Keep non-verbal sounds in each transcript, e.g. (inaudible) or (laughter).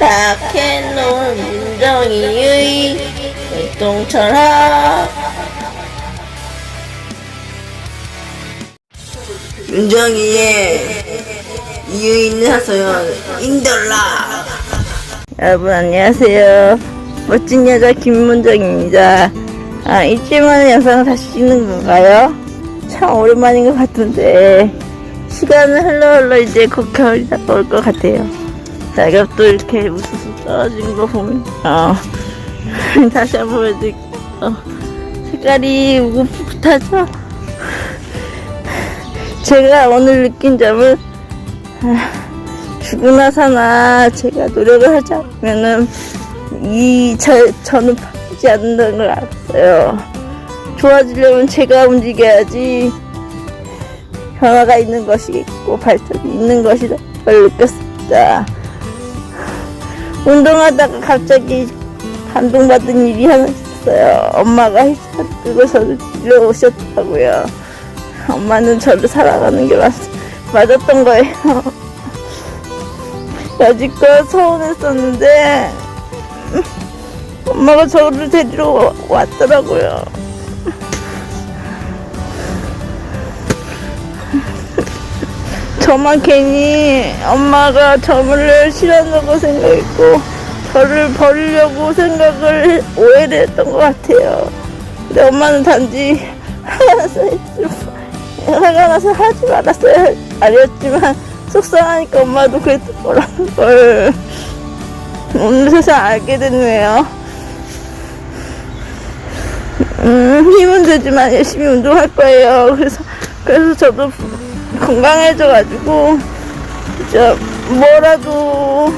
딱해놓은 민정이의 활동철학 윤정이의 이유 있는 하소연 인돌라. 여러분 안녕하세요. 멋진 여자 김문정입니다. 아 일주일 만에 영상을 다시 찍는 건가요? 참 오랜만인 것 같은데. 시간은 흘러 흘러 이제 곧 겨울이 다가올 것 같아요 낙엽도 이렇게 우수수 떨어진 거 보면 어 (laughs) 다시 한번 보여드릴게요 어, 색깔이 우긋풋하죠? (laughs) 제가 오늘 느낀 점은 아, 죽으나 사나 제가 노력을 하지 않으면은 이 저, 저는 바뀌지 않는다는 걸 알았어요. 좋아지려면 제가 움직여야지 변화가 있는 것이겠고 발전이 있는 것이다 걸 느꼈습니다. 운동하다가 갑자기 감동받은 일이 하나 있었어요. 엄마가 헬스를 끄고 저를 데려 오셨다고요. 엄마는 저를 사랑하는 게 맞, 맞았던 거예요. (laughs) 여지껏 서운했었는데 음, 엄마가 저를 데리러 왔더라고요. 저만 괜히 엄마가 저를 싫어한다고 생각했고 저를 버리려고 생각을 오해를 했던 것 같아요. 근데 엄마는 단지 화가 나서 하지 말았어야 알았지만 속상하니까 엄마도 그랬던 거라는 걸 오늘 세상 알게 됐네요. 음, 힘은 들지만 열심히 운동할 거예요. 그래서 그래서 저도 건강해져가지고 진짜 뭐라도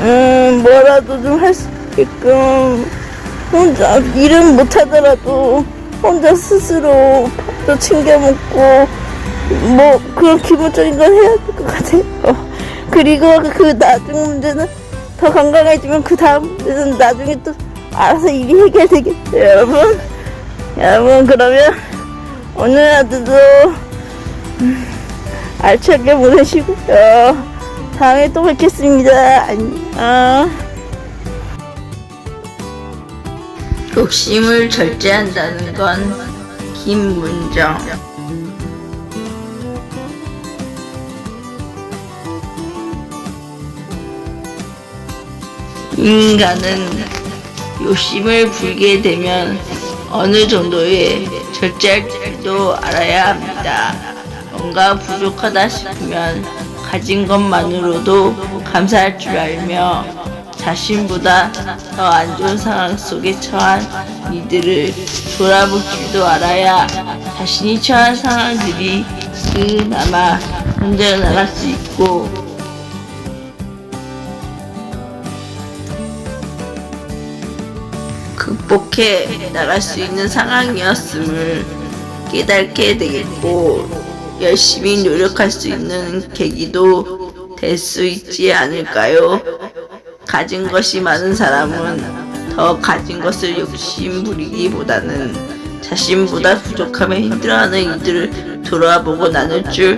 음 뭐라도 좀 할 수 있게끔 혼자 일은 못하더라도 혼자 스스로 밥도 챙겨 먹고 뭐 그런 기본적인 걸 해야 될 것 같아요. (laughs) 그리고 그 나중 문제는 더 건강해지면 그 다음 문제는 나중에 또 알아서 일이 해결되겠죠, 여러분. 여러분 그러면 오늘 하루도 음, 알차게 보내시고요. 다음에 또 뵙겠습니다. 안녕. 욕심을 절제한다는 건 김문정. 인간은 욕심을 부리게 되면 어느 정도의 절제할 줄도 알아야 합니다. 뭔가 부족하다 싶으면 가진 것만으로도 감사할 줄 알며 자신보다 더 안 좋은 상황 속에 처한 이들을 돌아볼 줄도 알아야 자신이 처한 상황들이 그나마 혼자 나갈 수 있고 극복해 나갈 수 있는 상황이었음을 깨닫게 되겠고 열심히 노력할 수 있는 계기도 될 수 있지 않을까요? 가진 것이 많은 사람은 더 가진 것을 욕심 부리기보다는 자신보다 부족함에 힘들어하는 이들을 돌아보고 나눌 줄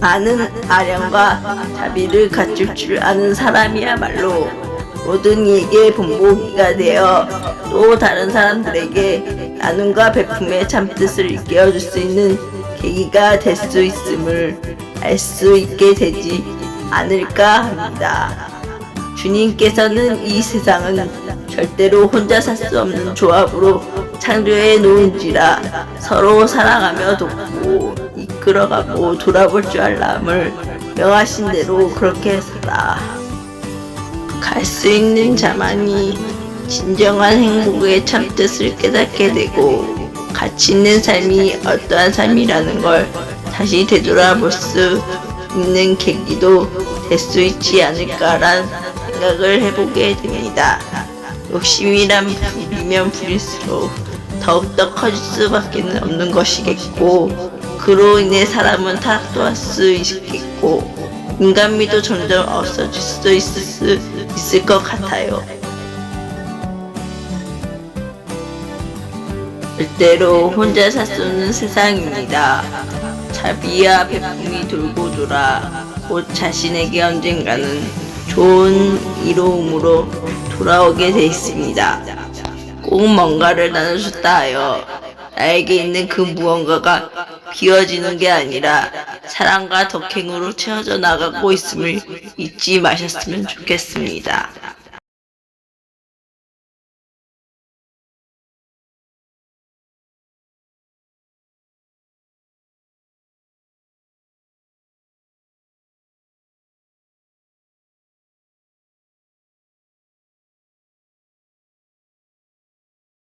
아는 아량과 자비를 갖출 줄 아는 사람이야말로 모든 이에게 본보기가 되어 또 다른 사람들에게 나눔과 베품의 참뜻을 일깨워줄 수 있는 계기가 될 수 있음을 알 수 있게 되지 않을까 합니다. 주님께서는 이 세상은 절대로 혼자 살 수 없는 조합으로 창조해 놓은지라 서로 사랑하며 돕고 이끌어가고 돌아볼 줄 알람을 명하신 대로 그렇게 살아. 갈 수 있는 자만이 진정한 행복의 참뜻을 깨닫게 되고 가치 있는 삶이 어떠한 삶이라는 걸 다시 되돌아볼 수 있는 계기도 될 수 있지 않을까란 생각을 해보게 됩니다. 욕심이란 부리면 부릴수록 더욱더 커질 수밖에 없는 것이겠고 그로 인해 사람은 타락도 할 수 있겠고 인간미도 점점 없어질 수도 있을 수 있을 것 같아요. 절대로 혼자 살 수 없는 세상입니다. 자비와 베품이 돌고 돌아 곧 자신에게 언젠가는 좋은 이로움으로 돌아오게 돼 있습니다. 꼭 뭔가를 나누셨다 하여 나에게 있는 그 무언가가 비워지는 게 아니라 사랑과 덕행으로 채워져 나가고 있음을 잊지 마셨으면 좋겠습니다.